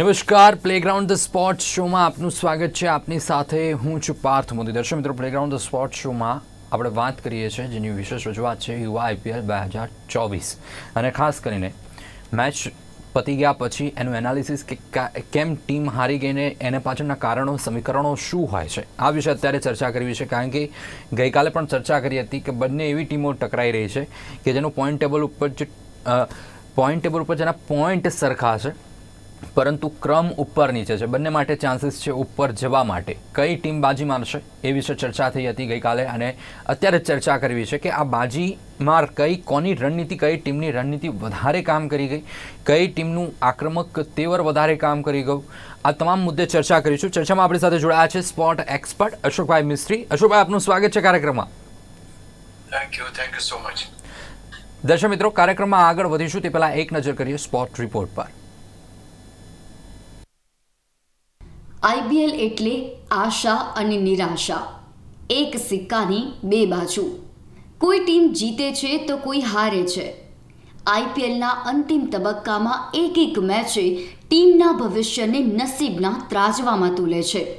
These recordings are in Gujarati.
નમસ્કાર. પ્લેગ્રાઉન્ડ ધ સ્પોર્ટ શોમાં આપનું સ્વાગત છે. આપની સાથે હું છું પાર્થ મોદી. દર્શક મિત્રો પ્લેગ્રાઉન્ડ ધ સ્પોર્ટ શોમાં આપણે વાત કરીએ છીએ, જેની વિશેષ રજૂઆત છે યુવા આઈપીએલ બે હજાર ચોવીસ. અને ખાસ કરીને મેચ પતી ગયા પછી એનું એનાલિસિસ કે કેમ ટીમ હારી ગઈને એને પાછળના કારણો, સમીકરણો શું હોય છે? આ વિશે અત્યારે ચર્ચા કરવી છે, કારણ કે ગઈકાલે પણ ચર્ચા કરી હતી કે બંને એવી ટીમો ટકરાઈ રહી છે કે જેનું પોઈન્ટ ટેબલ ઉપર જે પોઈન્ટ ટેબલ ઉપર જેના પોઈન્ટ સરખા છે. પરંતુ ક્રમ ઉપર નીચે છે. બંને માટે ચાન્સીસ છે ઉપર જવા માટે. કઈ ટીમ બાજી મારશે એ વિશે ચર્ચા થઈ હતી ગઈકાલે અને અત્યારે ચર્ચા કરવી છે કે આ બાજી માર કઈ કોની રણનીતિ કઈ ટીમની રણનીતિ વધારે કામ કરી ગઈ? કઈ ટીમનું આક્રમક તેવર વધારે કામ કરી ગયું? આ તમામ મુદ્દે ચર્ચા કરીશું. ચર્ચામાં આપણી સાથે જોડાયા છે સ્પોર્ટ એક્સપર્ટ અશોકભાઈ મિસ્ત્રી. અશોકભાઈ આપનું સ્વાગત છે કાર્યક્રમમાં. Thank you thank you so much દર્શક મિત્રો કાર્યક્રમમાં આગળ વધીશું. તે પહેલાં એક નજર કરીએ સ્પોર્ટ રિપોર્ટ પર. આઈપીએલ એટલે આશા અને નિરાશા. એક સિક્કાની બે બાજુ. કોઈ ટીમ જીતે છે તો કોઈ હારે છે. આઈપીએલના અંતિમ તબક્કામાં એક એક મેચે ટીમના ભવિષ્યને નસીબના ત્રાજવામાં તુલે છે.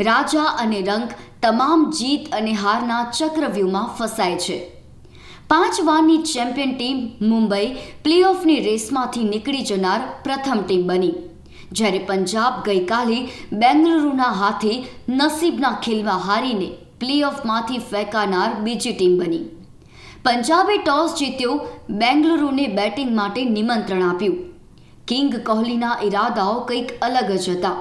રાજા અને રંગ તમામ જીત અને હારના ચક્રવ્યૂહમાં ફસાય છે. પાંચ વારની ચેમ્પિયન ટીમ મુંબઈ પ્લેઓફની રેસમાંથી નીકળી જનાર પ્રથમ ટીમ બની. જ્યારે પંજાબ ગઈકાલે બેંગલુરુના હાથે નસીબના ખેલમાં હારીને પ્લેઓફમાંથી ફેંકાનાર બીજી ટીમ બની. પંજાબે ટોસ જીત્યો, બેંગલુરુને બેટિંગ માટે નિમંત્રણ આપ્યું. કિંગ કોહલીના ઈરાદાઓ કંઈક અલગ જ હતા.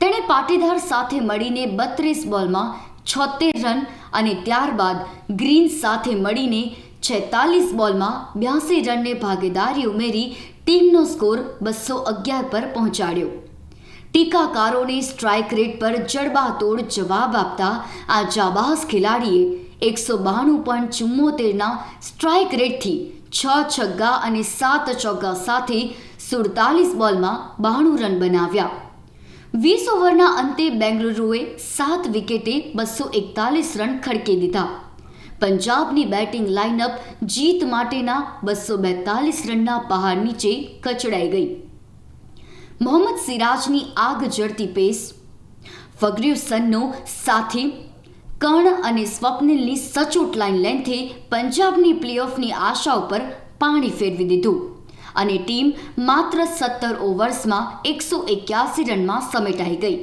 તેણે પાટીદાર સાથે મળીને બત્રીસ બોલમાં છોતેર રન અને ત્યારબાદ ગ્રીન સાથે મળીને છેતાલીસ બોલમાં બ્યાસી રનને ભાગીદારી ઉમેરી ટીમનો સ્કોર બસો અગિયાર પર પહોંચાડ્યો. ટીકાકારોને સ્ટ્રાઇક રેટ પર જડબાતોડ જવાબ આપતા આ જાબાઝ ખેલાડીએ એકસો બાણું પોઈન્ટ ચુમ્મોતેરના સ્ટ્રાઇક રેટથી છ છગ્ગા અને સાત ચોગ્ગા સાથે સુડતાલીસ બોલમાં બાણું રન બનાવ્યા. વીસ ઓવરના અંતે બેંગલુરુએ સાત વિકેટે બસો એકતાલીસ રન ખડકી દીધા. પંજાબની બેટિંગ લાઇનઅપ જીત માટેના બસો બેતાલીસ રનના પહાડ નીચે કચડાઈ ગઈ. મોહમ્મદ સિરાજની આગ જડતી પેસ ફગ્યુસનનો સાથે કર્ણ અને સ્વપ્નિલની સચોટ લાઇન લેન્થે પંજાબની પ્લેઓફની આશા ઉપર પાણી ફેરવી દીધું અને ટીમ માત્ર સત્તર ઓવર્સમાં એકસો એક્યાસી રનમાં સમેટાઈ ગઈ.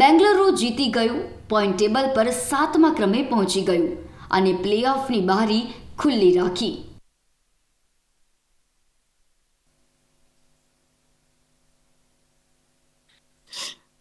બેંગલુરુ જીતી ગયું, પોઈન્ટ ટેબલ પર સાતમા ક્રમે પહોંચી ગયું અને પ્લેઓફની બારી ખુલ્લી રાખી.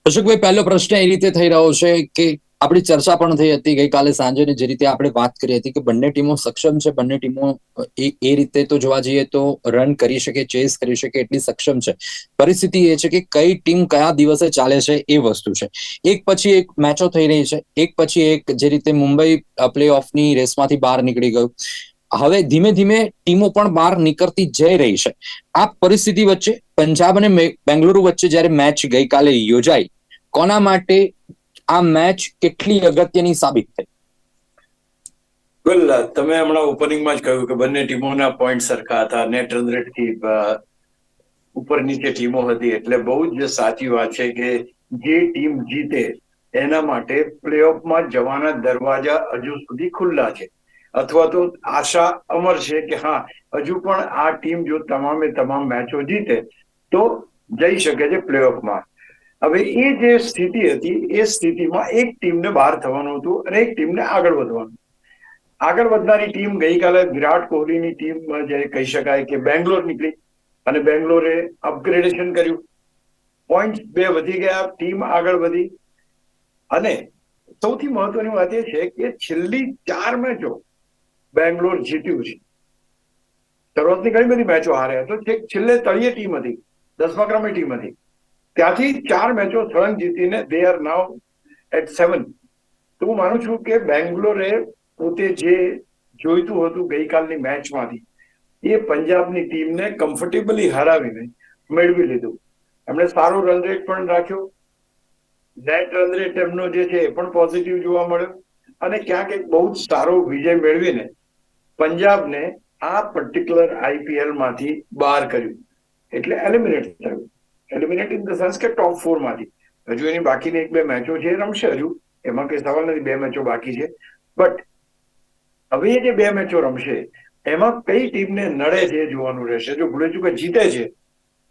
અશોકભાઈ પહેલો પ્રશ્ન એ રીતે થઈ રહ્યો છે કે આપણી ચર્ચા પણ થઈ હતી ગઈકાલે સાંજે જે રીતે આપણે વાત કરી હતી કે બંને ટીમો સક્ષમ છે, બંને ટીમો એ એ રીતે તો જોવા જઈએ તો રન કરી શકે ચેસ કરી શકે એટલી સક્ષમ છે. પરિસ્થિતિ એ છે કે કઈ ટીમ કયા દિવસે ચાલે છે એ વસ્તુ છે. એક પછી એક મેચો થઈ રહી છે, એક પછી એક જે રીતે મુંબઈ પ્લે ઓફની રેસમાંથી બહાર નીકળી ગયું. હવે ધીમે ધીમે ટીમો પણ બહાર નીકળતી જઈ રહી છે. આ પરિસ્થિતિ વચ્ચે પંજાબ અને બેંગલુરુ વચ્ચે જ્યારે મેચ ગઈકાલે યોજાઈ, કોના માટે આ મેચ કેટલી અગત્યની સાબિત થઈ? વેલ તમે હમણાં ઓપનિંગમાં જ કહ્યું કે બંને ટીમોના પોઈન્ટ સરખા હતા. નેટ રન રેટથી ઉપર નીચે ટીમો હતી. એટલે બહુ જ સાચી વાત છે કે જે ટીમ જીતે, એના માટે પ્લેઓફમાં જવાના દરવાજા હજુ સુધી ખુલ્લા છે. અથવા તો આશા અમર છે કે હા, હજુ પણ આ ટીમ જો તમામે તમામ મેચો જીતે, તો જઈ શકે છે પ્લેઓફમાં હવે એ જે સ્થિતિ હતી, એ સ્થિતિમાં એક ટીમને બહાર થવાનું હતું અને એક ટીમને આગળ વધવાનું. આગળ વધનારી ટીમ ગઈકાલે વિરાટ કોહલીની ટીમ જે કહી શકાય કે બેંગ્લોર નીકળી અને બેંગ્લોરે અપગ્રેડેશન કર્યું. પોઈન્ટ બે વધી ગયા, ટીમ આગળ વધી. અને સૌથી મહત્વની વાત એ છે કે છેલ્લી ચાર મેચો બેંગ્લોર જીત્યું છે. શરૂઆતની ઘણી બધી મેચો હાર્યા. તો છેલ્લે તળિયે ટીમ હતી, દસમા ક્રમે ટીમ હતી. ત્યાંથી ચાર મેચો સળંગ જીતીને they are now eight seven તો હું માનું છું કે બેંગ્લોરે પોતે જે જોઈતું હતું ગઈકાલની મેચમાંથી, એ પંજાબની ટીમને કમ્ફર્ટેબલી હરાવીને મેળવી લીધું. એમણે સારો રન રેટ પણ રાખ્યો. નેટ રન રેટ એમનો જે છે એ પણ પોઝિટિવ જોવા મળ્યો. અને ક્યાંક એક બહુ જ સારો વિજય મેળવીને પંજાબને આ પર્ટિક્યુલર આઈપીએલમાંથી બહાર કર્યું. એટલે એલિમિનેટ થયું. એલિમિનેટ ઇન ધ સેન્સ કે ટોપ ફોરમાંથી. હજુ એની બાકીની એક બે મેચો છે રમશે હજુ. એમાં કઈ સવાલ નથી, બે મેચો બાકી છે. બટ હવે એ જે બે મેચો રમશે, એમાં કઈ ટીમને નડે છે જોવાનું રહેશે? જો ભૂલે ચૂકે જીતે છે,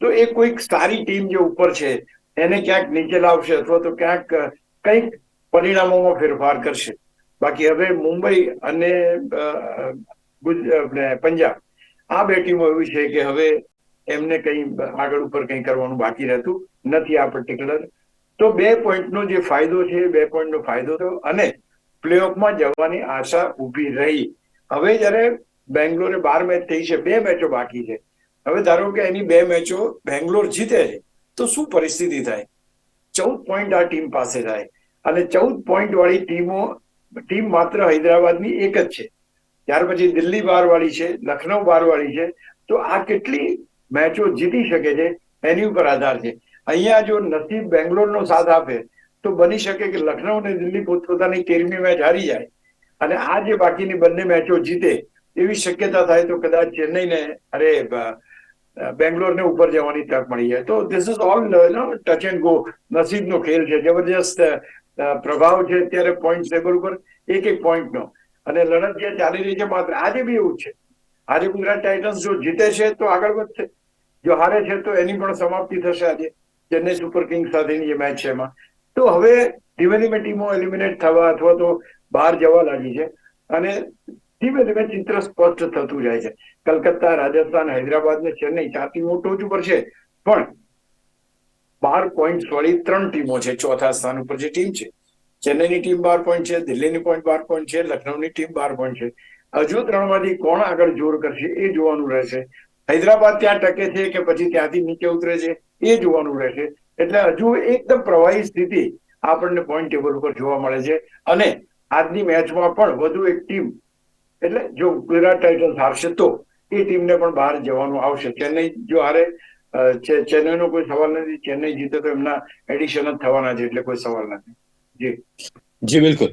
તો એ કોઈક સારી ટીમ જે ઉપર છે, એને ક્યાંક નીચે લાવશે અથવા તો ક્યાંક કંઈક પરિણામોમાં ફેરફાર કરશે. બાકી હવે મુંબઈ અને પંજાબ, આ બે ટીમો એવી છે કે હવે એમને કંઈ આગળ ઉપર કંઈ કરવાનું બાકી રહેતું નથી આ પર્ટિક્યુલર તો બે પોઈન્ટનો જે ફાયદો છે, બે પોઈન્ટનો ફાયદો થયો અને પ્લેઓફમાં જવાની આશા ઊભી રહી. હવે જ્યારે બેંગ્લોરે બાર મેચ થઈ છે, બે મેચો બાકી છે. હવે ધારો કે એની બે મેચો બેંગ્લોર જીતે છે, તો શું પરિસ્થિતિ થાય? ચૌદ પોઈન્ટ આ ટીમ પાસે થાય અને ચૌદ પોઈન્ટ વાળી ટીમો, ટીમ માત્ર હૈદરાબાદની એક જ છે. ત્યાર પછી દિલ્હી બાર વાળી છે, લખનઉ બાર વાળી છે. તો આ કેટલી મેચો જીતી શકે છે, એની ઉપર આધાર છે. અહીંયા જો નસીબ બેંગ્લોરનો સાથ આપે, તો બની શકે કે લખનઉ અને દિલ્હી પોતપોતાની તેરમી મેચ હારી જાય. અને આ જે બાકીની બંને મેચો જીતે, એવી શક્યતા થાય તો કદાચ ચેન્નઈને, અરે બેંગ્લોરને ઉપર જવાની તક મળી જાય. તો this is all touch and go નસીબનો ખેલ છે. જબરજસ્ત પ્રભાવ છે અત્યારે પોઈન્ટ ટેબલ ઉપર. એક એક પોઈન્ટનો. અને લડત જે ચાલી રહી છે માત્ર આજે બી એવું છે. આજે ગુજરાત ટાઇટન્સ જો જીતે છે તો આગળ વધશે. જો હારે છે તો એની પણ સમાપ્તિ થશે આજે, ચેન્નઈ સુપર કિંગ્સ સાથેની જે મેચ છે એમાં. તો હવે ધીમે ધીમે ટીમો એલિમિનેટ થવા અથવા તો બહાર જવા લાગી છે અને ધીમે ધીમે ચિત્ર સ્પષ્ટ થતું જાય છે. કલકત્તા, રાજસ્થાન, હૈદરાબાદ ને ચેન્નઈ ચાર ટીમો ટોચ ઉપર છે, પણ બાર પોઈન્ટ વાળી ત્રણ ટીમો છે ચોથા સ્થાન ઉપર જે ટીમ છે. ચેન્નઈની ટીમ બાર પોઈન્ટ છે, દિલ્હીની પોઈન્ટ બાર પોઈન્ટ છે, લખનઉની ટીમ બાર પોઈન્ટ છે. હજુ ત્રણમાંથી કોણ આગળ જોર કરશે એ જોવાનું રહેશે. હૈદરાબાદ ત્યાં ટકે છે કે પછી ત્યાંથી નીચે ઉતરે છે, એ જોવાનું રહેશે એટલે હજુ એકદમ પ્રવાહી સ્થિતિ આપણને પોઈન્ટ ટેબલ ઉપર જોવા મળે છે. અને આજની મેચમાં પણ વધુ એક ટીમ એટલે જો ગુજરાત ટાઇટન્સ હારશે તો એ ટીમને પણ બહાર જવાનું આવશે. ચેન્નઈ જો હારે ચેન્નઈનો કોઈ સવાલ નથી. ચેન્નઈ જીતે તો એમના એડિશન જ થવાના છે, એટલે કોઈ સવાલ નથી. જી. જી, બિલકુલ.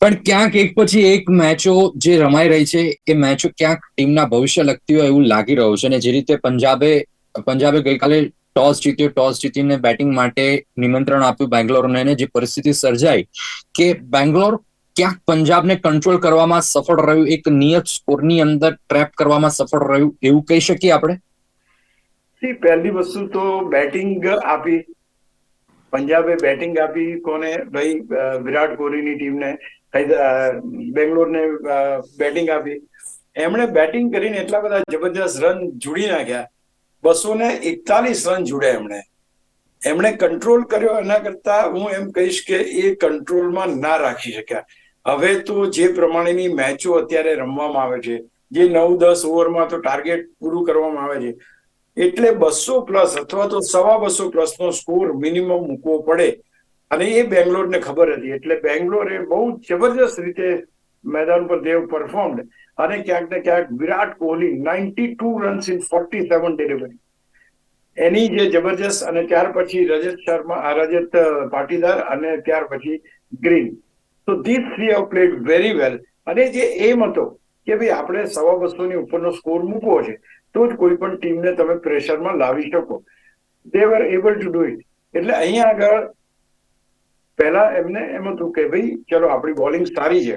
પણ ક્યાંક એક પછી એક મેચો જે રમાઈ રહી છે, એ મેચો ક્યાંક ટીમના ભવિષ્ય લગતી હોય એવું લાગી રહ્યું છે. અને જે રીતે પંજાબે પંજાબે ગઈકાલે ટોસ જીત્યો, ટોસ જીતીને બેટિંગ માટે નિમંત્રણ આપ્યું બેંગ્લોરને જે પરિસ્થિતિ સર્જાઈ કે બેંગ્લોર ક્યાંક પંજાબને કંટ્રોલ કરવામાં સફળ રહ્યું, એક નિયત સ્કોરની અંદર ટ્રેપ કરવામાં સફળ રહ્યું, એવું કહી શકીએ આપણે? પહેલી વસ્તુ તો બેટિંગ આપી. પંજાબે બેટિંગ આપી કોને? ભાઈ વિરાટ કોહલીની ટીમને. બેંગ્લોરને બેટિંગ આપી. એમણે બેટિંગ કરીને એટલા બધા જબરજસ્ત રન જોડી નાખ્યા. બસો ને એકતાલીસ રન જોડ્યા એમણે. એમણે કંટ્રોલ કર્યો. એના કરતા હું એમ કહીશ કે એ કંટ્રોલમાં ના રાખી શક્યા. હવે તો જે પ્રમાણેની મેચો અત્યારે રમવામાં આવે છે, જે નવ દસ ઓવરમાં તો ટાર્ગેટ પૂરું કરવામાં આવે છે, એટલે બસો પ્લસ અથવા તો સવા બસો પ્લસ નો સ્કોર મિનિમમ મૂકવો પડે. અને એ બેંગ્લોરને ખબર હતી. એટલે બેંગ્લોરે બહુ જબરજસ્ત રીતે મેદાન પર દેવ પરફોર્મડ અને ક્યાંક ને ક્યાંક Virat Kohli ninety two runs in forty seven delivery એની જે જબરજસ્ત અને ત્યાર પછી રજત શર્મા રજત પાટીદાર અને ત્યાર પછી ગ્રીન. તો this three have played very well અને જે એમ હતો કે ભાઈ આપણે સવા બસો ની ઉપરનો સ્કોર મૂકવો છે, તો જ કોઈ પણ ટીમને તમે પ્રેશરમાં લાવી શકો. They were able to do it એટલે અહીંયા આગળ પહેલા એમને એમ હતું કે ભાઈ, ચલો, આપણી બોલિંગ સારી છે.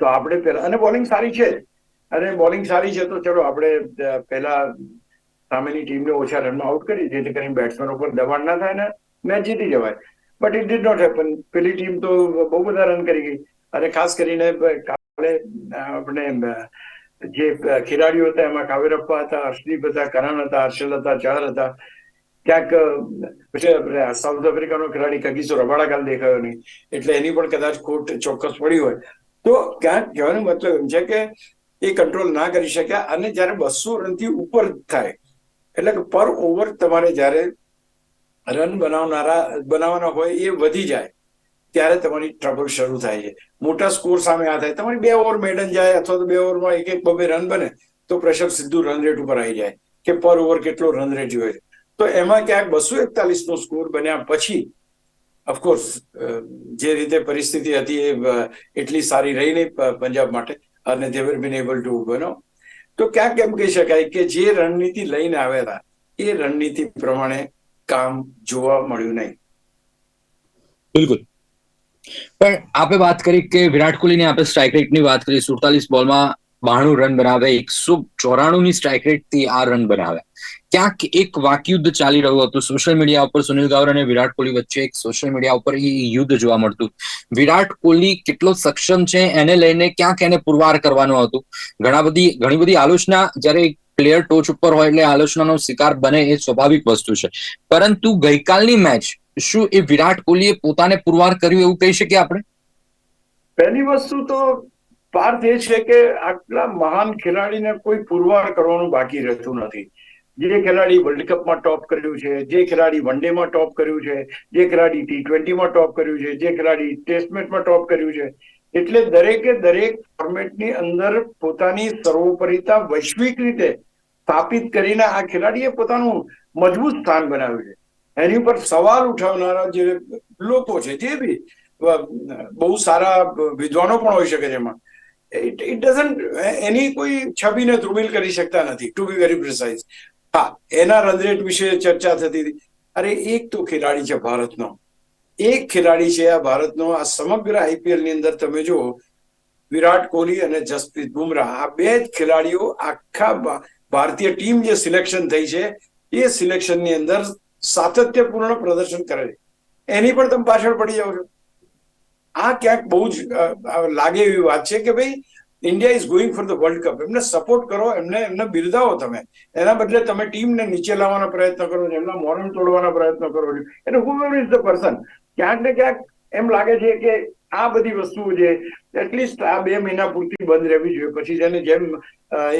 તો આપણે પહેલા અને બોલિંગ સારી છે. અને બોલિંગ સારી છે તો ચલો, આપણે પહેલા સામેની ટીમને ઓછા રનમાં આઉટ કરી, જેથી કરીને બેટ્સમેન ઉપર દબાણ ના થાય ને મેચ જીતી જવાય. But it did not happen પેલી ટીમ તો બહુ બધા રન કરી ગઈ. અને ખાસ કરીને કાલે આપણે જે ખેલાડીઓ હતા, એમાં કાવેરપ્પા હતા, હર્ષદીપ હતા, કરણ હતા હર્ષલ હતા ચહર હતા. ક્યાંક, પછી સાઉથ આફ્રિકાનો ખેલાડી કગીસો રબાડા કાલ દેખાયો નહીં. એટલે એની પણ કદાચ ખોટ ચોક્કસ પડી હોય. તો ક્યાંક કહેવાનો મતલબ એમ છે કે એ કંટ્રોલ ના કરી શક્યા અને જ્યારે બસો રનથી ઉપર થાય, એટલે કે પર ઓવર તમારે જ્યારે રન બનાવનારા, બનાવવાના હોય એ વધી જાય, ત્યારે તમારી ટ્રબલ શરૂ થાય છે. મોટા સ્કોર સામે આ થાય. તમારી બે ઓવર મેડન જાય અથવા તો બે ઓવરમાં એક એક બબે રન બને, તો પ્રેશર સીધું રન રેટ ઉપર આવી જાય, કે પર ઓવર કેટલો રન રેટ છે. તો એમાં ક્યાંક બસો એકતાલીસ નો સ્કોર બન્યા પછી ઓફકોર્સ જે રીતે પરિસ્થિતિ હતી એ એટલી સારી રહી નહીં પંજાબ માટે અને દેવર બીન એબલ ટુ બનો તો ક્યાંક એમ કહી શકાય કે જે રણનીતિ લઈને હતા એ રણનીતિ પ્રમાણે કામ જોવા મળ્યું નહીં. બિલકુલ. પણ આપે વાત કરી કે વિરાટ કોહલીની આપણે સ્ટ્રાઇક રેટની વાત કરી, સુડતાલીસ બોલમાં બાણું રન બનાવે, એકસો ચોરાણું ની સ્ટ્રાઇક રેટથી આ રન બનાવે. ક્યાંક એક વાકયુદ્ધ ચાલી રહ્યું હતું. સોશિયલ મીડિયા ઉપર સુનિલ ગાવર અને વિરાટ કોહલી વચ્ચે એક સોશિયલ મીડિયા ઉપર એ યુદ્ધ જોવા મળતું. વિરાટ કોહલી કેટલો સક્ષમ છે એને લઈને ક્યાંક એને પુરવાર કરવાનું હતું. ઘણા બધી, ઘણી બધી આલોચના, જ્યારે પ્લેયર ટોચ ઉપર હોય એટલે આલોચનાનો શિકાર બને એ સ્વાભાવિક વસ્તુ છે. પરંતુ ગઈકાલની મેચ શું એ વિરાટ કોહલીએ પોતાને પુરવાર કર્યું એવું કહી શકીએ આપણે? પહેલી વસ્તુ તો પાર્થ એ છે કે આટલા મહાન ખેલાડીને કોઈ પુરવાર કરવાનું બાકી રહેતું નથી. જે ખેલાડી વર્લ્ડ કપમાં ટોપ કર્યું છે, જે ખેલાડી વન ડેમાં ટોપ કર્યું છે, જે ખેલાડી ટી ટ્વેન્ટીમાં ટોપ કર્યું છે, જે ખેલાડી ટેસ્ટ મેચમાં ટોપ કર્યું છે. એટલે દરેકે દરેક ફોર્મેટની અંદર પોતાની સર્વોપરિતા વૈશ્વિક રીતે સ્થાપિત કરીને આ ખેલાડીએ પોતાનું મજબૂત સ્થાન બનાવ્યું છે. એની ઉપર સવાલ ઉઠાવનારા જે લોકો છે, જે બી બહુ સારા વિદ્વાનો પણ હોઈ શકે છે એમાં. ઇટ ડઝન્ટ એની કોઈ છબીને ધ્રુમિલ કરી શકતા નથી ટુ બી વેરી પ્રિસાઇઝ હા, એના રન રેટ વિશે ચર્ચા થતી હતી. અરે, એક તો ખેલાડી છે ભારતનો. એક ખેલાડી છે આ ભારતનો. આ સમગ્ર આઈપીએલની અંદર તમે જુઓ, વિરાટ કોહલી અને જસપ્રીત બુમરાહ, આ બે જ ખેલાડીઓ આખા ભારતીય ટીમ જે સિલેક્શન થઈ છે, એ સિલેક્શનની અંદર સાતત્યપૂર્ણ પ્રદર્શન કરે છે. એની પણ તમે પાછળ પડી જાઓ છો. આ ક્યાંક બહુ જ લાગે એવી વાત છે કે ભાઈ India is going for the world cup એમને સપોર્ટ કરો, એમને એમને બિરદાવો તમે. એના બદલે તમે ટીમને નીચે લાવવાનો પ્રયત્ન કરો, એમના મોરમ તોડવાનો પ્રયત્ન કરો. એટલે હુ ઇઝ ધ પર્સન ક્યાંક ને ક્યાંક એમ લાગે છે કે આ બધી વસ્તુઓ છે એટલીસ્ટ આ બે મહિના પૂરતી બંધ રહેવી જોઈએ. પછી જેને જેમ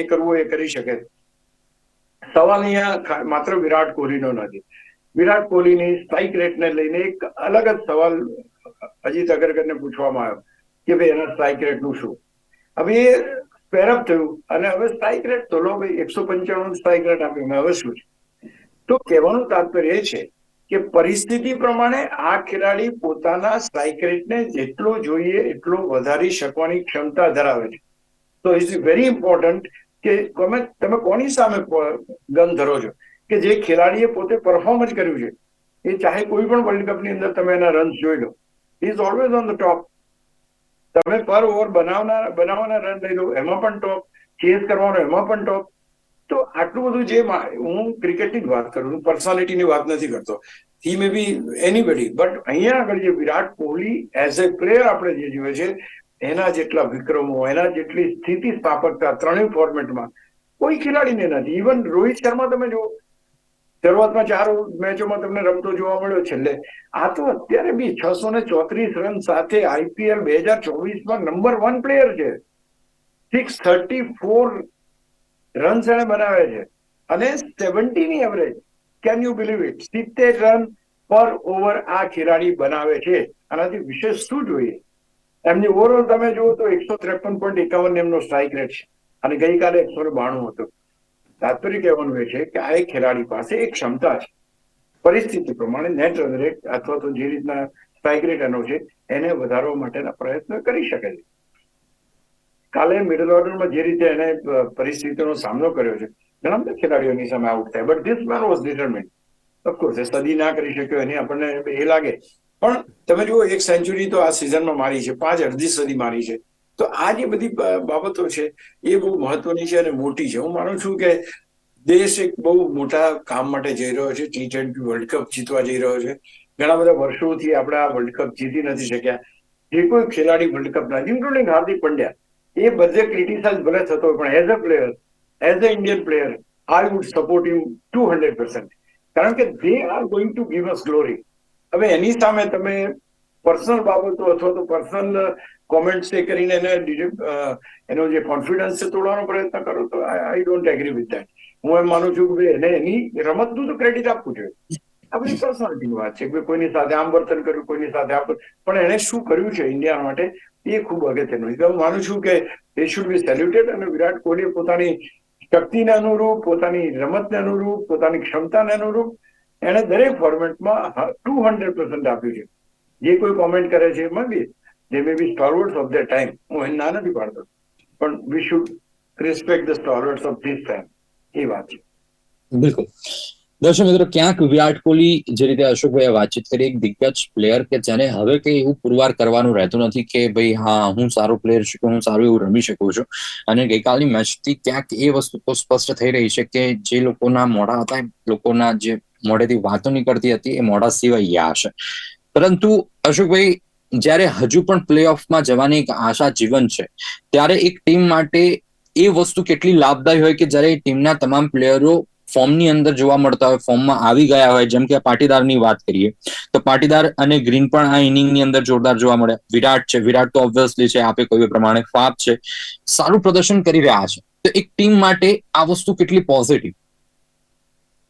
એ કરવું, એ કરી શકે. સવાલ અહીંયા માત્ર વિરાટ કોહલીનો નથી. વિરાટ કોહલીની સ્ટ્રાઇક રેટને લઈને એક અલગ જ સવાલ અજીત અગરકરને પૂછવામાં આવ્યો કે ભાઈ એના સ્ટ્રાઇક રેટનું શું? હવે એ પેરઅપ થયું. અને હવે સ્ટ્રાઇક રેટ તો લો ભાઈ, એકસો પંચાણું સ્ટ્રાઇક રેટ આપ્યું હવે શું છે? તો કહેવાનું તાત્પર્ય એ છે કે પરિસ્થિતિ પ્રમાણે આ ખેલાડી પોતાના સ્ટ્રાઇક રેટને જેટલો જોઈએ, એટલો વધારી શકવાની ક્ષમતા ધરાવે છે. તો ઇટ્સ વેરી ઇમ્પોર્ટન્ટ કે તમે તમે કોની સામે ગન ધરો છો? કે જે ખેલાડીએ પોતે પરફોર્મ જ કર્યું છે. એ ચાહે કોઈ પણ વર્લ્ડ કપની અંદર તમે એના રન્સ જોઈ લો. Is always on the top તમે પર ઓવર બનાવનાર બનાવવાના રન લઈ લો એમાં પણ ટોપ ચેસ કરવાનો એમાં પણ ટોપ તો આટલું બધું જે હું ક્રિકેટની જ વાત કરું છું પર્સનાલિટીની વાત નથી કરતો. હી મે બી એનીબડી બટ અહીંયા આગળ જે Virat Kohli as a player આપણે જે જોઈએ છે, એના જેટલા વિક્રમો, એના જેટલી સ્થિતિ સ્થાપકતા ત્રણેય ફોર્મેટમાં કોઈ ખેલાડીને નથી. ઇવન રોહિત શર્મા તમે જુઓ શરૂઆતમાં ચાર મેચોમાં તમને રમતો જોવા મળ્યો છેલ્લે. આ તો અત્યારે બી છસો ને ચોત્રીસ રન સાથે આઈપીએલ બે હજાર ચોવીસમાં નંબર વન પ્લેયર છે. સિક્સ થર્ટી ફોર રન્સ એને બનાવે છે. અને સેવન્ટી ની average can you believe it સિત્તેર રન પર ઓવર આ ખેલાડી બનાવે છે. આનાથી વિશેષ શું જોઈએ? એમની ઓવરઓલ તમે જુઓ તો એકસો ત્રેપન પોઈન્ટ એકાવન એમનો સ્ટ્રાઇક રેટ છે. અને ગઈકાલે એકસો બાણું હતો. તાત્પર્ય કહેવાનું એ છે કે આ એક ખેલાડી પાસે એક ક્ષમતા છે. પરિસ્થિતિ પ્રમાણે નેટ રન રેટ અથવા તો જે રીતના સ્ટ્રાઇક રેટ એનો છે, એને વધારવા માટેના પ્રયત્ન કરી શકે છે. કાલે મિડલ ઓર્ડરમાં જે રીતે એને પરિસ્થિતિનો સામનો કર્યો છે, ઘણા બધા ખેલાડીઓની સામે આઉટ થાય but this man was determine of course એ સદી ના કરી શક્યો, એની આપણને એ લાગે. પણ તમે જુઓ, એક સેન્ચુરી તો આ સિઝનમાં મારી છે, પાંચ અડધી સદી મારી છે. તો આ જે બધી બાબતો છે, એ બહુ મહત્વની છે અને મોટી છે. હું માનું છું કે દેશ એક બહુ મોટા કામ માટે જઈ રહ્યો છે. ટી ટ્વેન્ટી વર્લ્ડ કપ જીતવા જઈ રહ્યો છે. ઘણા બધા વર્ષોથી આપણે આ વર્લ્ડ કપ જીતી નથી શક્યા. જે કોઈ ખેલાડી વર્લ્ડ કપના ઇન્ક્લુડિંગ હાર્દિક પંડ્યા, એ બધે ક્રિટિસાઇઝ ભલે થતો હોય, પણ as a player as a Indian player I would support you two hundred percent કારણ કે they are going to give us glory હવે એની સામે તમે પર્સનલ બાબતો અથવા તો પર્સનલ કોમેન્ટ્સ કરીને એને એનો જે કોન્ફિડન્સ છે તોડવાનો પ્રયત્ન કરો તો I don't agree with that હું એમ માનું છું કે એને એની રમતનું તો ક્રેડિટ આપવું જોઈએ. આ બધી પર્સનાલિટીની વાત છે કે કોઈની સાથે આમ વર્તન કર્યું, કોઈની સાથે આમ પણ એને શું કર્યું છે ઇન્ડિયા માટે એ ખૂબ અગત્યનું છે. હું માનું છું કે એ શુડ બી સેલ્યુટેડ અને વિરાટ કોહલી પોતાની શક્તિને અનુરૂપ, પોતાની રમતને અનુરૂપ, પોતાની ક્ષમતાને અનુરૂપ એણે દરેક ફોર્મેટમાં ટુ હંડ્રેડ પર્સન્ટ આપ્યું છે. જે કોઈ કોમેન્ટ કરે છે એમાં બી જે may be stalwarts of the time હું એને ના નથી પાડતો. પણ we should respect the stalwarts of this time એ વાત છે. બિલકુલ. દર્શક મિત્રો, ક્યાંક વિરાટ કોહલી જે રીતે અશોકભાઈએ વાતચીત કરી, એક દિગ્ગજ પ્લેયર કે જેને હવે કઈ એવું પુરવાર કરવાનું રહેતું નથી કે ભાઈ હા, હું સારો પ્લેયર છું કે હું સારું એવું રમી શકું છું. અને ગઈકાલની મેચથી ક્યાંક એ વસ્તુ તો સ્પષ્ટ થઈ રહી છે કે જે લોકોના મોઢા હતા લોકોના જે મોઢેથી વાતો નીકળતી હતી, એ મોઢા સિવાય ગયા હશે. પરંતુ અશોકભાઈ, જ્યારે હજુ પણ પ્લે ઓફમાં જવાની એક આશા જીવન છે, ત્યારે એક ટીમ માટે એ વસ્તુ કેટલી લાભદાયી હોય કે જ્યારે ટીમના તમામ પ્લેયરો ફોર્મની અંદર જોવા મળતા હોય ફોર્મમાં આવી ગયા હોય, જેમ કે પાટીદારની વાત કરીએ, તો પાટીદાર અને ગ્રીન પણ આ ઇનિંગની અંદર જોરદાર જોવા મળે. વિરાટ છે, વિરાટ તો ઓબ્વિયસલી છે, આપે કોઈ પ્રમાણે, ફાપ છે. સારું પ્રદર્શન કરી રહ્યા છે. તો એક ટીમ માટે આ વસ્તુ કેટલી પોઝિટિવ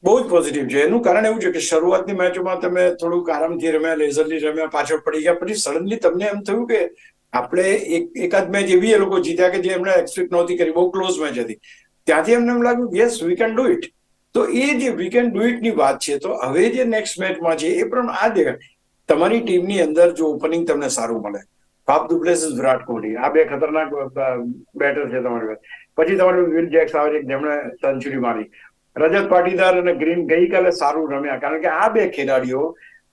બહુ જ પોઝિટિવ છે. એનું કારણ એવું છે કે શરૂઆતની મેચોમાં તમે થોડુંક આરામથી રમ્યા લેઝરલી રમ્યા, પાછળ પડી ગયા. પછી સડનલી તમને એમ થયું કે આપણે એક, એકાદ મેચ એવી એ લોકો જીત્યા કે જે એમણે એક્સપેક્ટ નહોતી કરી. બહુ ક્લોઝ મેચ હતી. ત્યાંથી એમને એમ લાગ્યું yes we can do it તો એ જે વી કેન ડુ ઇટની વાત છે, તો હવે જે નેક્સ્ટ મેચમાં છે, એ પણ આ દેખાય. તમારી ટીમની અંદર જો ઓપનિંગ તમને સારું મળે. Faf du Plessis Virat Kohli. આ બે ખતરનાક બેટર છે તમારી પાસે. પછી તમારું વિલ જેક્સ આવે છે, જેમણે સેન્ચુરી મારી. રજત પાટીદાર અને ગ્રીન ગઈકાલે સારું રમ્યા. કારણ કે આ બે ખેલાડીઓ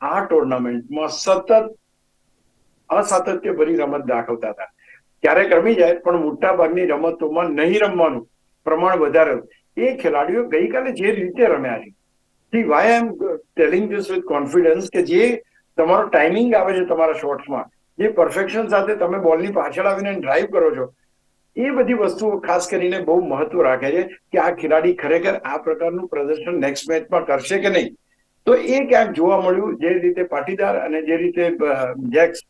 આ ટુર્નામેન્ટમાં સતત અસાતત્ય ભરી રમત દાખવતા હતા. ક્યારેક રમી જાય, પણ મોટા ભાગની રમતોમાં નહીં રમવાનું પ્રમાણ વધારે એ ખેલાડીઓ ગઈકાલે જે રીતે રમ્યા છે see why am telling this with confidence કે જે તમારો ટાઈમિંગ આવે છે તમારા શોર્ટ્સમાં જે પરફેક્શન સાથે તમે બોલની પાછળ આવીને ડ્રાઈવ કરો છો એ બધી વસ્તુઓ ખાસ કરીને બહુ મહત્વ રાખે છે કે આ ખેલાડી ખરેખર આ પ્રકારનું પ્રદર્શન નેક્સ્ટ મેચમાં કરશે કે નહીં? તો એ ક્યાંક જોવા મળ્યું જે રીતે પાટીદાર અને જે રીતે જેક્સ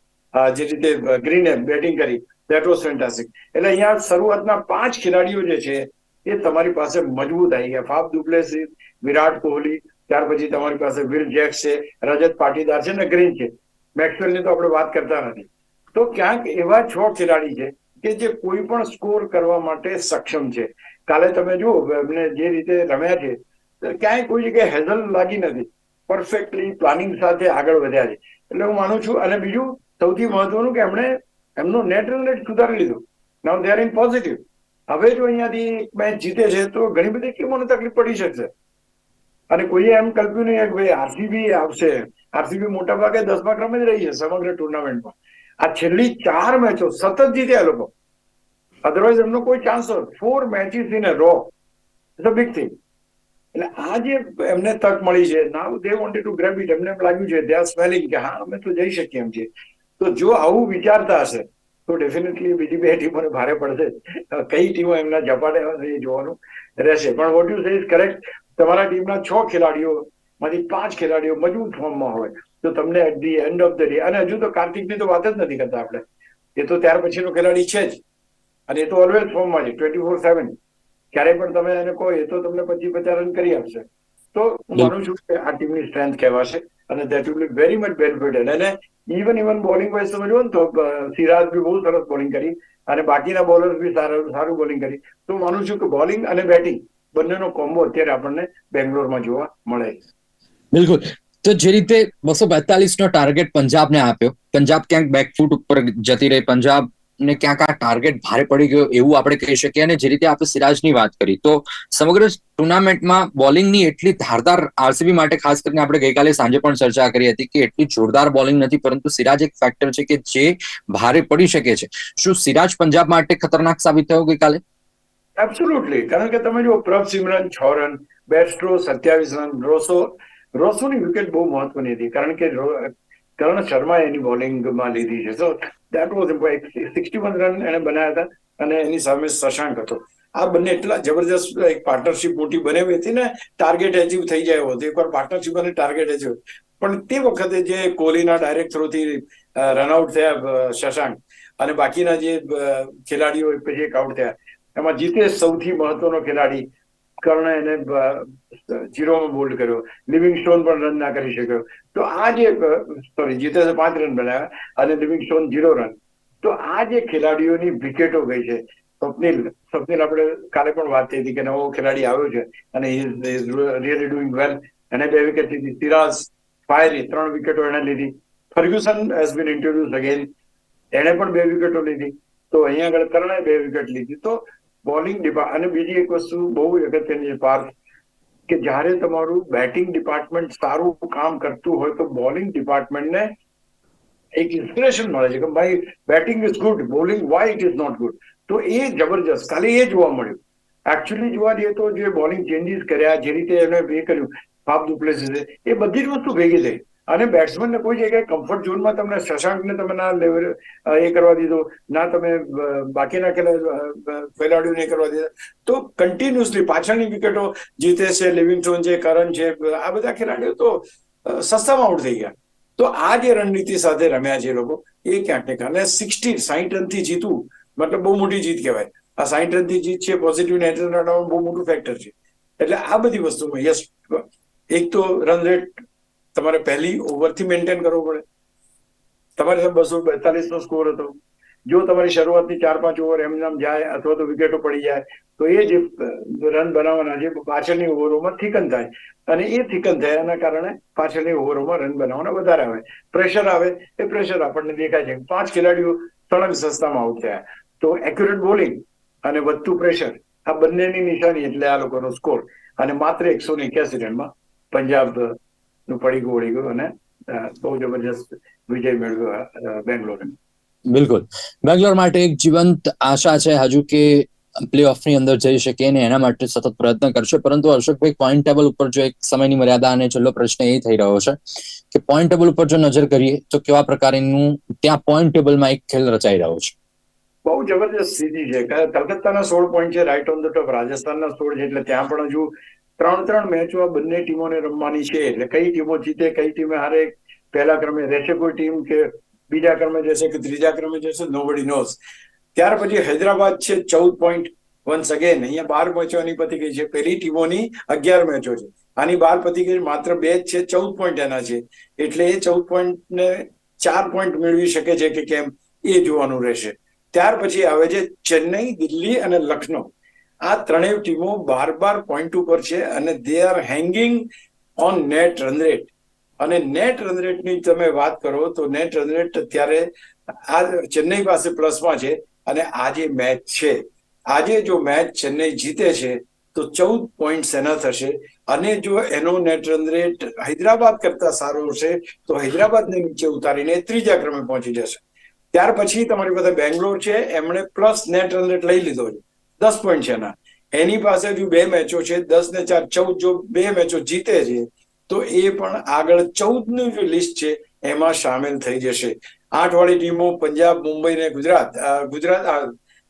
જે રીતે ગ્રીને બેટિંગ કરી. દેટ વોઝ ફેન્ટાસ્ટિક એટલે અહીંયા શરૂઆતના પાંચ ખેલાડીઓ જે છે, એ તમારી પાસે મજબૂત આવી ગયા. ફાફ દુપ્લેસી વિરાટ કોહલી, ત્યાર પછી તમારી પાસે વિલ જેક્સ છે, રજત પાટીદાર છે ને ગ્રીન છે. મેક્સવેલની તો આપણે વાત કરતા નથી. તો ક્યાંક એવા છ ખેલાડી છે કે જે કોઈ પણ સ્કોર કરવા માટે સક્ષમ છે. કાલે તમે જુઓ, એમને જે રીતે રમ્યા છે ક્યાંય કોઈ જગ્યાએ હેઝલ લાગી નથી. પરફેક્ટલી પ્લાનિંગ સાથે આગળ વધ્યા છે. એટલે હું માનું છું, અને બીજું સૌથી મહત્વનું કે એમણે એમનું નેટ રેટ સુધારી લીધું. નાવ દે ઇન પોઝિટિવ હવે જો અહીંયાથી મેચ જીતે છે, તો ઘણી બધી ટીમોને તકલીફ પડી શકશે. અને કોઈએ એમ કલ્પ્યું નહીં કે ભાઈ આરસીબી આવશે. આરસીબી મોટા ભાગે દસમા ક્રમે જ રહી છે, સમગ્ર ટુર્નામેન્ટમાં આ છેલ્લી ચાર મેચો સતત જીત્યા લોકો. અધરવાઇઝ એમનો કોઈ chance for matches in a row it's a big thing એટલે આ જે એમને તક મળી છે now they wanted to grab it એમને એમ લાગ્યું છે દે આર કે હા, અમે તો જઈ શકીએ એમ છીએ તો જો આવું વિચારતા હશે, તો ડેફિનેટલી બીજી બે ટીમોને ભારે પડશે. કઈ ટીમો એમના ઝપાટે એ જોવાનું રહેશે. પણ what you say is correct તમારા ટીમના છ ખેલાડીઓ માંથી પાંચ ખેલાડીઓ મજબૂત ફોર્મમાં હોય. તો તમને at the end of the day અને હજુ તો કાર્તિકની તો વાત જ નથી કરતા આપણે. એ તો ત્યાર પછીનો ખેલાડી છે જ. અને એ તો ઓલવેઝ ફોર્મમાં છે ટ્વેન્ટી ફોર સેવન ક્યારે પણ તમે એને કહો એ તો તમને પચીસ પચાસ રન કરી આપશે. તો હું માનું છું કે આ ટીમની સ્ટ્રેન્થ કહેવાશે અને that will be very much benefited અને ઇવન ઇવન બોલિંગ વાઇઝ તમે જુઓ ને તો સિરાજ બી બહુ સરસ બોલિંગ કરી અને બાકીના બોલર્સ બી સારું સારું બોલિંગ કરી. તો હું માનું છું કે બોલિંગ અને બેટિંગ બંનેનો કોમ્બો અત્યારે આપણને બેંગ્લોરમાં જોવા મળે બિલકુલ. તો જે રીતે બસો બેતાલીસ નો ટાર્ગેટ પંજાબને આપ્યો, પંજાબ ક્યાંક બેકફૂટ ઉપર જતી રહી પંજાબ ને ક્યાંક આ ટાર્ગેટ ભારે પડી ગયો એવું આપણે કહી શકીએ અને જે રીતે આપણે સિરાજની વાત કરી, તો સમગ્ર ટુર્નામેન્ટમાં બોલિંગની એટલી ધારદાર આરસીબી માટે ખાસ કરીને આપણે ગઈકાલે સાંજે પણ ચર્ચા કરી હતી કે એટલી જોરદાર બોલિંગ નથી, પરંતુ સિરાજ એક ફેક્ટર છે કે જે ભારે પડી શકે છે. શું સિરાજ પંજાબ માટે ખતરનાક સાબિત થયો ગઈકાલે? એબ્સોલ્યુટલી કારણ કે તમે જો પ્રભ સિમરન છ રન બેસ્ટ્રો, સત્યાવીસ રન, રોસો રોસોની વિકેટ બહુ મહત્વની હતી, કારણ કે કરણ શર્મા એની બોલિંગમાં લીધી છે. તો that was sixty one run એને બનાવ્યા હતા અને એની સામે શશાંક હતો. આ બંને એટલા જબરજસ્ત એક પાર્ટનરશિપ મોટી બનાવી હતી ને ટાર્ગેટ એચીવ થઈ જાય હતો. એકવાર પાર્ટનરશિપ અને ટાર્ગેટ એચીવ પણ તે વખતે જે કોહલીના ડાયરેક્ટ થ્રોથી રનઆઉટ થયા શશાંક અને બાકીના જે ખેલાડીઓ પછી એક આઉટ થયા, એમાં જીતે સૌથી મહત્વનો ખેલાડી કર્ણ એને જીરોમાં બોલ્ડ કર્યો, લિવિંગ સ્ટોન પણ રન ના કરી શક્યો. તો આ જે સોરી જીતેશે પાંચ રન બનાવ્યા અને લિવિંગ સ્ટોન જીરો રન. તો આ જે ખેલાડીઓની વિકેટો ગઈ છે, સ્વપ્નિલ સ્વપ્નિલ આપણે કાલે પણ વાત થઈ હતી કે નવો ખેલાડી આવ્યો છે અને રિયલી ડુઈંગ વેલ એને બે વિકેટ લીધી, સિરાજ ફાયરી, ત્રણ વિકેટો એને લીધી. Ferguson has been introduce again એને પણ બે વિકેટો લીધી. તો અહીંયા આગળ કરણે બે વિકેટ લીધી. તો બોલિંગ ડિપાર્ટ અને બીજી એક વસ્તુ બહુ અગત્યની છે પાર્થ, કે જ્યારે તમારું બેટિંગ ડિપાર્ટમેન્ટ સારું કામ કરતું હોય તો બોલિંગ ડિપાર્ટમેન્ટને એક ઇન્સ્પિરેશન મળે છે કે ભાઈ, batting is good bowling why it is not good તો એ જબરજસ્ત, ખાલી એ જોવા મળ્યું. એકચ્યુઅલી જોવા જઈએ તો જે બોલિંગ ચેન્જીસ કર્યા, જે રીતે એને એ કર્યું ફાફ ડુપ્લેસીસે એ બધી જ વસ્તુ ભેગી થઈ. અને બેટ્સમેનને કોઈ જગ્યાએ કમ્ફર્ટ ઝોનમાં તમને શશાંકને તમે ના એ કરવા દીધો, ના તમે બાકીના ખેલા ખેલાડીઓને કરવા દીધા. તો કન્ટિન્યુઅસલી પાછળની વિકેટો જીતે છે લિવિંગસ્ટોન છે કરણ છે, આ બધા ખેલાડીઓ તો સસ્તામાં આઉટ થઈ ગયા. તો આ જે રણનીતિ સાથે રમ્યા છે લોકો, એ ક્યાંક ને ક્યાંક. સિક્સટી સાહીઠ રનથી જીતવું મતલબ બહુ મોટી જીત કહેવાય. આ સાહીઠ રનથી જીત છે પોઝિટિવ નેટ રન બહુ મોટું ફેક્ટર છે. એટલે આ બધી વસ્તુમાં યસ એક તો રન રેટ તમારે પહેલી ઓવરથી મેન્ટેન કરવો પડે. તમારે સાથે બસો બેતાલીસ નો સ્કોર હતો. જો તમારી શરૂઆતની ચાર પાંચ ઓવર એમ નામ જાય અથવા તો વિકેટો પડી જાય, તો એ જે રન બનાવવાના છે પાછળની ઓવરોમાં થિકન થાય. અને એ થિકન થયાના કારણે પાછળની ઓવરોમાં રન બનાવવાના વધારે આવે. પ્રેશર આવે, એ પ્રેશર આપણને દેખાય છે. પાંચ ખેલાડીઓ ત્રણ સસ્તામાં આઉટ થયા. તો એક્યુરેટ બોલિંગ અને વધતું પ્રેશર આ બંનેની નિશાની એટલે આ લોકોનો સ્કોર અને માત્ર એકસો ને એક્યાસી રનમાં પંજાબ નું પડી ગયું ઓળી ગયું અને બહુ જબરજસ્ત વિજય મેળવ્યો બેંગ્લોરે. બિલકુલ. બેંગ્લોર માટે એક જીવંત આશા છે હજુ કે પ્લે ઓફની અંદર જઈ શકે ને એના માટે સતત પ્રયત્ન કરશે. પરંતુ અશોકભાઈ પોઈન્ટ ટેબલ ઉપર જો એક સમયની મર્યાદા અને છેલ્લો પ્રશ્ન એ થઈ રહ્યો છે કે પોઈન્ટ ટેબલ ઉપર જો નજર કરીએ તો કેવા પ્રકારનું ત્યાં પોઈન્ટ ટેબલમાં એક ખેલ રચાઈ રહ્યો છે? બહુ જબરજસ્ત સ્થિતિ છે. કલકત્તાના સોળ પોઈન્ટ છે રાઈટ ઓન ધ ટોપ રાજસ્થાનના સોળ છે એટલે ત્યાં પણ હજુ ત્રણ ત્રણ મેચો આ બંને ટીમોને રમવાની છે. એટલે કઈ ટીમો જીતે, કઈ ટીમે હારે, પહેલા ક્રમે રહેશે કોઈ ટીમ કે બીજા ક્રમે જશે કે ત્રીજા ક્રમે જશે નોબડી નોઝ ત્યાર પછી હૈદરાબાદ છે, ચૌદ પોઈન્ટ વન્સ અગેન અહીંયા બાર મેચોની પતી ગઈ છે. પેલી ટીમોની અગિયાર મેચો છે. આની બાર પતી ગઈ માત્ર બે જ છે, ચૌદ પોઈન્ટ એના છે. એટલે એ ચૌદ પોઈન્ટ ને ચાર પોઈન્ટ મેળવી શકે છે કે કેમ? એ જોવાનું રહેશે. ત્યાર પછી આવે છે ચેન્નઈ, દિલ્હી અને લખનઉ આ ત્રણેય ટીમો બાર બાર પોઈન્ટ ઉપર છે અને they are hanging on net run rate અને નેટ રન રેટની તમે વાત કરો તો નેટ રન રેટ અત્યારે આ ચેન્નઈ પાસે પ્લસમાં છે અને આજે મેચ છે આજે જો મેચ ચેન્નઈ જીતે છે તો ચૌદ પોઈન્ટ એના થશે. અને જો એનો નેટ રન રેટ હૈદરાબાદ કરતા સારો હશે તો હૈદરાબાદને નીચે ઉતારીને ત્રીજા ક્રમે પહોંચી જશે. ત્યાર પછી તમારી પાસે બેંગ્લોર છે, એમણે પ્લસ નેટ રન રેટ લઈ લીધો છે. દસ પોઈન્ટ છે એના. એની પાસે હજુ બે મેચો છે, દસ ને ચાર, ચૌદ જો બે મેચો જીતે છે, તો એ પણ આગળ ચૌદનું જે લિસ્ટ છે, એમાં સામેલ થઈ જશે. આઠ વાળી ટીમો પંજાબ, મુંબઈ ને ગુજરાત. ગુજરાત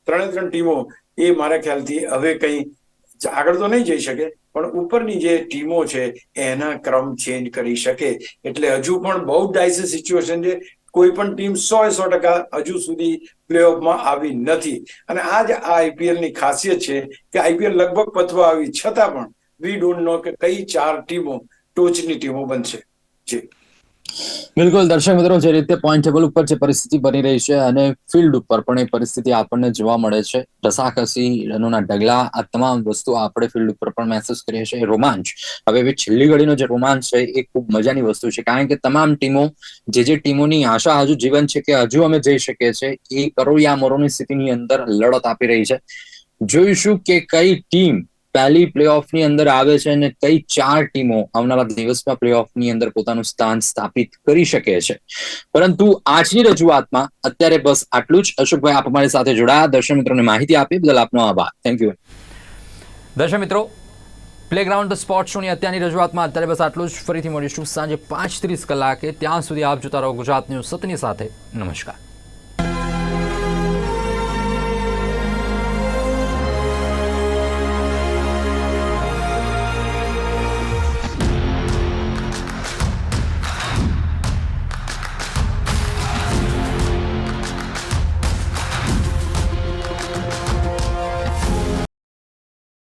ત્રણે ત્રણ ટીમો, એ મારા ખ્યાલથી હવે કંઈ આગળ તો નહીં જઈ શકે, પણ ઉપરની જે ટીમો છે, એના ક્રમ ચેન્જ કરી શકે. એટલે હજુ પણ બહુ ડાયસી સિચ્યુએશન છે કોઈ પણ ટીમ સો સો ટકા હજુ સુધી પ્લેઓફમાં આવી નથી. અને આ જ આ આઈપીએલની ખાસિયત છે કે આઈપીએલ લગભગ પથવા આવી, છતાં પણ વી ડોન્ટ નો કે કઈ ચાર ટીમો ટોચની ટીમો બનશે. જી. બિલકુલ, દર્શક મિત્રો, જે રીતે પોઈન્ટ ટેબલ ઉપર જે પરિસ્થિતિ બની રહી છે અને ફિલ્ડ ઉપર પણ એ પરિસ્થિતિ આપણને જોવા મળે છે. રસાકસી, રનોના ઢગલા, આ તમામ વસ્તુ આપણે ફિલ્ડ ઉપર પણ મહેસૂસ કરીએ છીએ. રોમાંચ. હવે હવે છેલ્લી ઘડીનો જે રોમાંચ છે, એ ખૂબ મજાની વસ્તુ છે. કારણ કે તમામ ટીમો, જે જે ટીમોની આશા હજુ જીવન છે કે હજુ અમે જઈ શકીએ છીએ, એ કરોડિયા મોરોની સ્થિતિની અંદર લડત આપી રહી છે. જોઈશું કે કઈ ટીમ પહેલી પ્લેઓફની અંદર આવે છે અને કઈ ચાર ટીમો આવનારા દિવસમાં પ્લેઓફની અંદર પોતાનું સ્થાન સ્થાપિત કરી શકે છે. પરંતુ આજની રજૂઆતમાં અત્યારે બસ આટલું જ. અશોકભાઈ, આપ અમારી સાથે જોડાયા. દર્શક મિત્રોને માહિતી આપી, બદલ આપનો આભાર. થેન્ક યુ દર્શક મિત્રો પ્લેગ્રાઉન્ડ સ્પોર્ટ શોની અત્યારની રજૂઆતમાં અત્યારે બસ આટલું જ. ફરીથી મળીશું સાંજે પાંચ ત્રીસ કલાકે. ત્યાં સુધી આપ જોતા રહો ગુજરાત ન્યૂઝ સતની સાથે. નમસ્કાર.